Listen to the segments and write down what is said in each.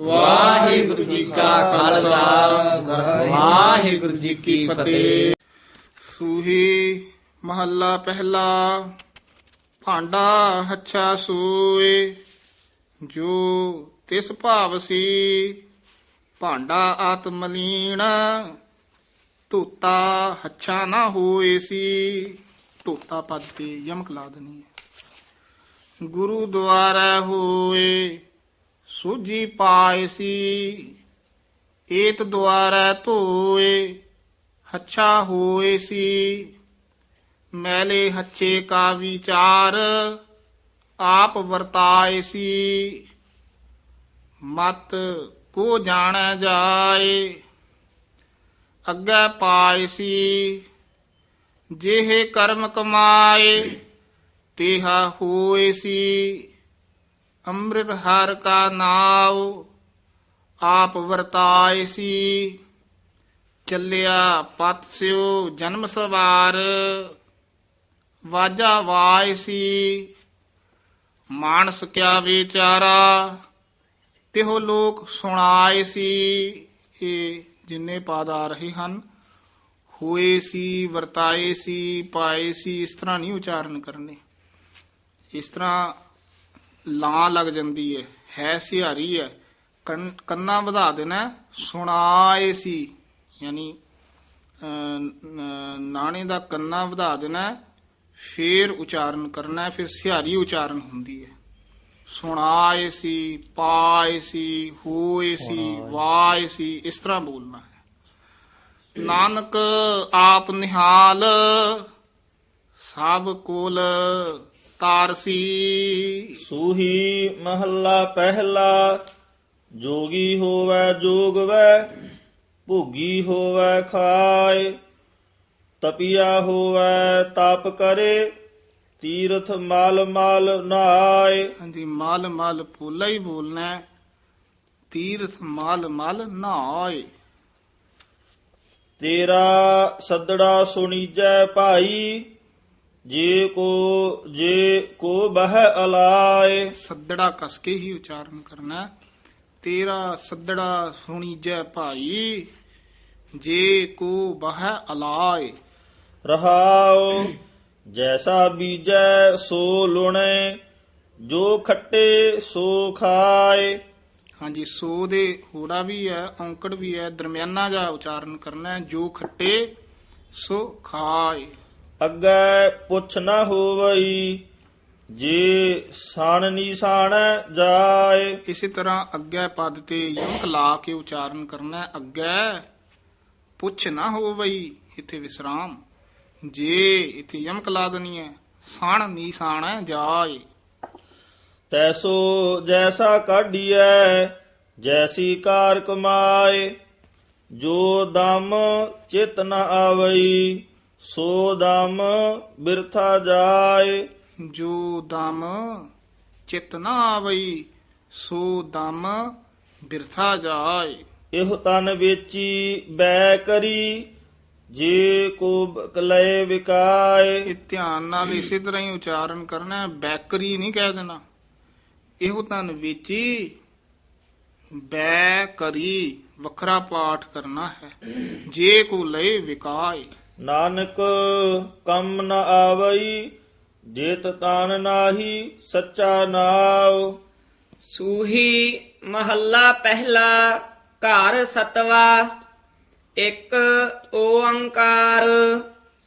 ਵਾਹਿਗੁਰੂ ਜੀ ਕਾ ਖਾਲਸਾ। ਵਾਹਿਗੁਰੂ ਜੀ ਕੀ ਫਤਿਹ। ਸੂਹੀ ਮਹੱਲਾ ਪਹਿਲਾ, ਭਾਂਡਾ ਹੱਛਾ ਸੂਏ, ਜੋ ਤਿਸ ਭਾਵ ਸੀ, ਭਾਂਡਾ ਆਤਮਲੀਨ ਧੋਤਾ ਹੱਛਾ ਨਾ ਹੋਏ ਸੀ। ਧੋਤਾ ਪਦ ਤੇ ਯਮਕ ਲਾ ਦੇਣੀ ਗੁਰੂ ਦੁਆਰਾ ਹੋਏ ਸੂਜੀ ਪਾਏ ਸੀ ਏਤ ਦੁਆਰਾ ਧੋਏ, ਹੱਛਾ ਹੋਏ ਸੀ ਮੈਲੇ ਹੱਛੇ ਕਾ ਵਿਚਾਰ, ਆਪ ਵਰਤਾਏ ਸੀ ਮਤ ਕੋ ਜਾਣੈ ਜਾਏ, ਅੱਗੇ ਪਾਏ ਸੀ ਜਿਹੇ ਕਰਮ ਕਮਾਏ, ਤੇਹਾ ਹੋਏ ਸੀ ਅੰਮ੍ਰਿਤ ਹਰ ਕਾ ਨਾਉ, ਆਪ ਵਰਤਾਏ ਸੀ। ਚੱਲਿਆ ਪਤ ਸਿਓ ਜਨਮ ਸਵਾਰ, ਵਾਜਾ ਵਾਇ ਸੀ। ਮਾਨਸ ਕਿਆ ਵਿਚਾਰਾ, ਤਿਹੋ ਲੋਕ ਸੁਣਾਏ ਸੀ। ਇਹ ਜਿੰਨੇ ਪਾਦ ਆ ਰਹੇ ਹਨ, ਹੋਏ ਸੀ, ਵਰਤਾਏ ਸੀ, ਪਾਏ ਸੀ, ਇਸ ਤਰ੍ਹਾਂ ਨਹੀਂ ਉਚਾਰਨ ਕਰਨੇ। ਇਸ ਤਰ੍ਹਾਂ ਲਾਂ ਲੱਗ ਜਾਂਦੀ ਹੈ ਹੈ ਸਿਹਾਰੀ ਹੈ ਕੰਨ- ਵਧਾ ਦੇਣਾ ਸੁਣਾਏ ਸੀ। ਯਾਨੀ ਨਾਣੇ ਦਾ ਕੰਨਾ ਵਧਾ ਦੇਣਾ ਫੇਰ ਉਚਾਰਨ ਕਰਨਾ ਫਿਰ ਸਿਹਾਰੀ ਉਚਾਰਨ ਹੁੰਦੀ ਹੈ ਸੁਣਾਏ ਸੀ ਪਾਏ ਸੀ ਹੋਏ ਸੀ ਵਾਏ ਸੀ ਇਸ ਤਰ੍ਹਾਂ ਬੋਲਣਾ ਹੈ। ਨਾਨਕ ਆਪ ਨਿਹਾਲ ਸਭ ਕੋਲ ਤਾਰਸੀ ਸੂਹੀ ਮਹੱਲਾ ਪਹਿਲਾ ਜੋਗੀ ਹੋਵੈ ਜੋਗਵੈ ਭੋਗੀ ਹੋਵੈ ਖਾਏ। ਤਪੀਆ ਹੋਵੈ ਤਪ ਕਰੇ ਤੀਰਥ ਮਲ ਮਲ ਨਾਏ। ਹਾਂਜੀ ਮਲ ਮਲ ਪੋਲਾ ਹੀ ਬੋਲਣਾ ਹੈ। ਤੀਰਥ ਮਲ ਮਲ ਨਹਾਏ ਤੇਰਾ ਸੱਦੜਾ ਸੁਣੀਜੈ ਭਾਈ ਜੇ ਕੋ ਜੇ ਕੋ ਬਹਿ ਅਲਾਏ। ਸੱਦੜਾ ਕਸ ਕੇ ਹੀ ਉਚਾਰਨ ਕਰਨਾ। ਤੇਰਾ ਸੱਦੜਾ ਸੁਣੀ ਜੈ ਭਾਈ ਜੇ ਕੋ ਬਹਿ ਅਲਾਏ। ਰਹਾਉ ਜੈਸਾ ਬੀਜੈ ਸੋ ਲੁਣੇ ਜੋ ਖੱਟੇ ਸੋ ਖਾਏ। ਹਾਂਜੀ ਸੋ ਦੇ ਹੋੜਾ ਵੀ ਹੈ ਔਂਕੜ ਵੀ ਹੈ ਦਰਮਿਆਨਾ ਜਾ ਉਚਾਰਨ ਕਰਨਾ ਹੈ ਜੋ ਖੱਟੇ ਸੋ ਖਾਏ। ਅੱਗੇ ਪੁੱਛ ਨਾ ਹੋਵਈ ਜੇ ਸਾਣ ਨਿਸ਼ਾਨੈ ਜਾਏ। ਇਸੇ ਤਰ੍ਹਾਂ ਅੱਗੇ ਪਦ ਤੇ ਯਮਕ ਲਾ ਕੇ ਉਚਾਰਨ ਕਰਨਾ ਹੈ ਅੱਗੇ ਪੁੱਛ ਨਾ ਹੋਵਈ ਇੱਥੇ ਵਿਸਰਾਮ। ਜੇ ਇੱਥੇ ਯਮਕ ਲਾ ਦੇਣੀ ਹੈ ਸਣ ਨੀਸਾਨ ਜਾਏ। ਤੈਸੋ ਜੈਸਾ ਕਾਢੀਐ ਜੈਸੀ ਕਾਰ ਕਮਾਏ ਜੋ ਦਮ ਚਿਤ ਨ ਆਵਈ। ਸੋ ਦਮ ਬਿਰਥਾ ਜਾਏ। ਜੋ ਦਮ ਚਿਤ ਨਾ ਆਵਈ ਸੋ ਦਮ ਬਿਰਥਾ ਜਾਏ। ਇਹ ਤਨ ਵੇਚੀ ਬੈ ਕਰੀ ਜੇ ਕੋ ਬਕਲੇ ਵਿਕਾਏ। ਇਹ ਧਿਆਨ ਨਾਲ ਇਸੇ ਤਰ੍ਹਾਂ ਹੀ ਉਚਾਰਨ ਕਰਨਾ ਹੈ ਬੈਕਰੀ ਨਹੀਂ ਕਹਿ ਦੇਣਾ। ਇਹੋ ਤਨ ਵੇਚੀ ਬੈ ਕਰੀ ਵੱਖਰਾ ਪਾਠ ਕਰਨਾ ਹੈ ਜੇ ਕੋ ਲਏ ਵਿਕਾਏ। ਨਾਨਕ ਕੰਮ ਨ ਆਵਈ ਜੇਤ ਤਨ ਨਾਹੀ ਸੱਚਾ ਨਾਉ। ਸੂਹੀ ਮਹੱਲਾ ਪਹਿਲਾ ਘਰ ਸਤਵਾ। ਇੱਕ ਓੰਕਾਰ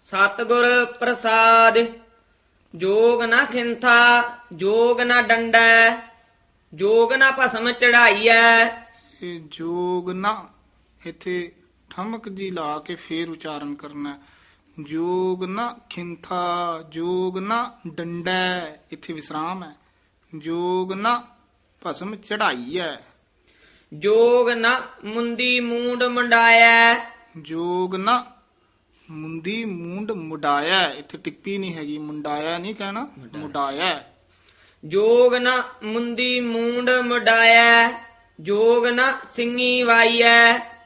ਸਤਿਗੁਰ ਪ੍ਰਸਾਦ। ਜੋਗ ਨਾ ਖਿੰਥਾ ਜੋਗ ਨਾ ਡੰਡੈ ਜੋਗ ਨਾ ਭਸਮ ਚੜਾਈਐ। ਇਹ ਜੋਗ ਨਾ ਇੱਥੇ ਠਮਕ ਜੀ ਲਾ ਕੇ ਫੇਰ ਉਚਾਰਨ ਕਰਨਾ। ਜੋਗ ਨਾ ਖਿੰਥਾ ਜੋਗ ਨਾ ਡੰਡਾ ਇੱਥੇ ਵਿਸਰਾਮ ਹੈ। ਜੋਗ ਨਾ ਭਸਮ ਚੜਾਈ ਹੈ। ਜੋਗ ਨਾ ਮੁੰਦੀ ਮੂੰਡ ਮੁੰਡਾਇਐ ਜੋਗ ਨਾ ਮੁੰਦੀ ਮੂੰਡ ਮੁਡਾਇਆ ਇੱਥੇ ਟਿੱਪੀ ਨਹੀਂ ਹੈਗੀ। ਮੁੰਡਾਇਆ ਨਹੀਂ ਕਹਿਣਾ। ਮੁਡਾਇਆ। ਜੋਗ ਨਾ ਮੁੰਦੀ ਮੂੰਡ ਮੁਡਾਇਐ ਜੋਗ ਨਾ ਸਿੰਘੀ ਵਾਈਐ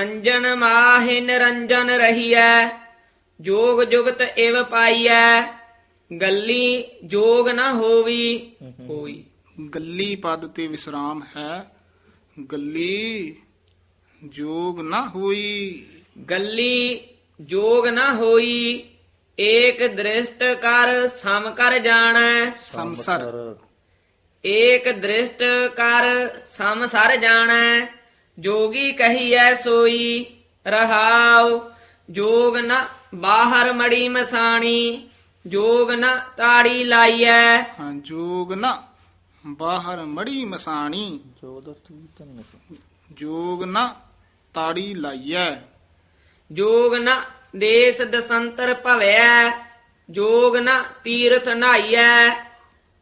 ਅੰਜਨ ਮਾਹਿ ਨਿਰੰਜਨ ਰਹੀਐ ਜੋਗ ਜੁਗਤ ਇਵ ਪਾਈਐ ਗੱਲੀ ਜੋਗ ਨਾ ਹੋਵੀ ਹੋਈ। ਗੱਲੀ ਪਦ ਤੇ ਵਿਸਰਾਮ ਹੈ ਗੱਲੀ ਜੋਗ ਨਾ ਹੋਈ। ਗੱਲੀ ਜੋਗ ਨਾ ਹੋਈ ਏਕ ਦ੍ਰਿਸ਼ਟ ਕਰ ਸਮ ਕਰ ਜਾਣੈ। ਸੰਸਰ। ਏਕ ਦ੍ਰਿਸ਼ਟ ਕਰ ਸਮ ਸਰ ਜਾਣੈ। ਜੋਗੀ ਕਹੀਐ ਸੋਈ ਰਹਾਉ। ਜੋਗ ਨਾ ਬਾਹਰ ਮੜੀ ਮਸਾਣੀ ਜੋਗ ਨਾ ਤਾੜੀ ਲਾਈਐ। ਹਾਂ ਜੋਗ ਨਾ ਬਾਹਰ ਮੜੀ ਮਸਾਣੀ। ਜੋਗ ਨਾ ਤਾੜੀ ਲਾਈਐ। ਜੋਗ ਨਾ ਦੇਸ ਦਸੰਤਰ ਭਵੈ ਜੋਗ ਨਾ ਤੀਰਥ ਨਾਈਐ।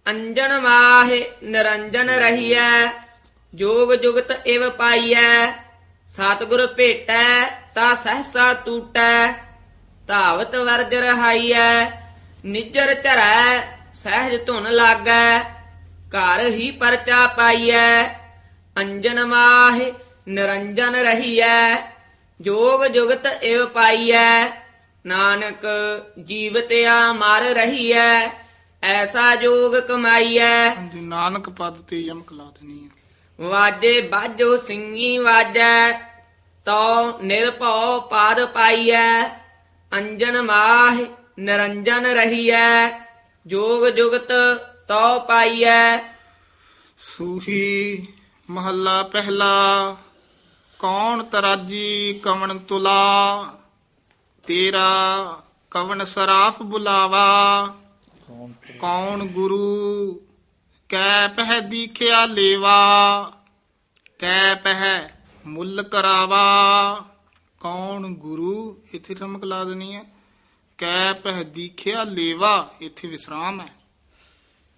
ਅੰਜਨ ਮਾਹਿ ਨਿਰੰਜਨ ਰਹੀਐ। ਜੋਗ ਜੁਗਤ ਇਵ ਪਾਈਐ, ਸਤਿਗੁਰ ਭੇਟੈ, ਤਾ ਸਹਸਾ ਟੂਟੈ ਧਾਵਤ ਵਰਜ ਰਹਾਈਐ, ਨਿਜਰ ਧਰੈ, ਸਹਿਜ ਧੁਨ ਲਾਗੈ, ਘਰ ਹੀ ਪਰਚਾ ਪਾਈਐ, ਅੰਜਨ ਮਾਹਿ ਨਿਰੰਜਨ ਰਹੀਐ, ਜੋਗ ਜੁਗਤ ਇਵ ਪਾਈਐ, ਨਾਨਕ ਜੀਵਤਿਆ ਮਰ ਰਹੀਐ, ਐਸਾ ਜੋਗ ਕਮਾਈਐ। ਹਾਂਜੀ, ਨਾਨਕ ਪਦ ਤੇ ਯਮਕ ਲਾ ਦੇਣੀ ਹੈ। ਵਾਜੇ ਬਾਜੋ ਸਿੰਘੀ ਵਾਜੈ ਤੋ ਨਿਰਭਉ ਪਾਦ ਪਾਈਐ, ਅੰਜਨ ਮਾਹਿ ਨਿਰੰਜਨ ਰਹੀਐ, ਜੋਗ ਜੁਗਤ ਤੋ ਪਾਈਐ। ਸੂਹੀ ਮਹੱਲਾ ਪਹਿਲਾ, ਕੌਣ ਤਰਾਜੀ ਕਵਣ ਤੁਲਾ? ਤੇਰਾ ਕਵਣ ਸਰਾਫ ਬੁਲਾਵਾ? ਕੌਣ ਗੁਰੂ ਕੈ ਪਹਿ ਦੀਖਿਆ ਲੇਵਾ, ਕੈ ਪਹਿ ਮੁੱਲ ਕਰਾਵਾ। ਕੌਣ ਗੁਰੂ? ਇੱਥੇ ਠਮਕ ਲਾ ਦੇਣੀ ਹੈ। ਕੈ ਪਹਿ ਦੀਖਿਆ ਲੇਵਾ, ਇੱਥੇ ਵਿਸਰਾਮ ਹੈ।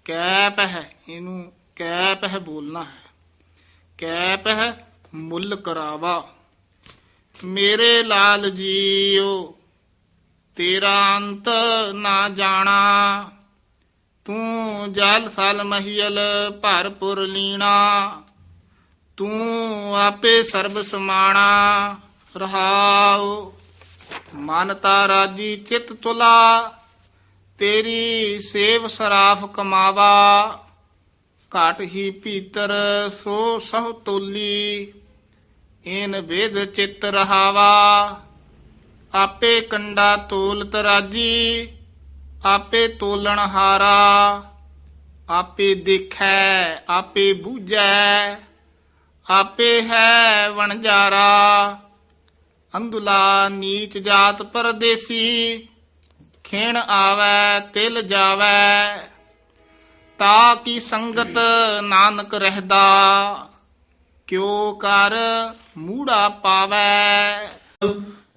ਕੈ ਪਹਿ, ਇਹਨੂੰ ਕੈ ਪਹਿ ਬੋਲਣਾ ਹੈ। ਕੈ ਪਹਿ ਮੁੱਲ ਕਰਾਵਾ। ਮੇਰੇ ਲਾਲ ਜੀਓ, ਤੇਰਾ ਅੰਤ ਨਾ ਜਾਣਾ। ਤੂੰ ਜਲ ਸਲ ਮਹੀਲ ਭਰਪੁਰ ਲੀਣਾ, ਤੂੰ ਆਪੇ ਸਰਬ ਸਮਾਣਾ ਰਹਾਉ। ਮਨ ਤਾ ਰਾਜੀ ਚਿਤ ਤੁਲਾ, ਤੇਰੀ ਸੇਵ ਸਰਾਫ ਕਮਾਵਾ। ਘਾਟ ਹੀ ਭੀਤਰ ਸੋ ਸਹ ਤੋਲੀ, ਏਨ ਵੇਦ ਚਿਤ ਰਹਾਵਾ। ਆਪੇ ਕੰਡਾ ਤੋਲ ਤਰਾਜੀ ਆਪੇ ਤੋਲਣ ਹਾਰਾ, ਆਪੇ ਦੇਖੈ, ਆਪੇ ਬੂਝੈ, ਆਪੇ ਹੈ ਵਣਜਾਰਾ ਅੰਦੁਲਾ ਨੀਚ ਜਾਤ ਪਰਦੇਸੀ, ਖੇਣ ਆਵੈ, ਤਿਲ ਜਾਵੈ। ਤਾ ਕੀ ਸੰਗਤ ਨਾਨਕ ਰਹਿਦਾ, ਕਿਉ ਕਰ ਮੂੜਾ ਪਾਵੈ।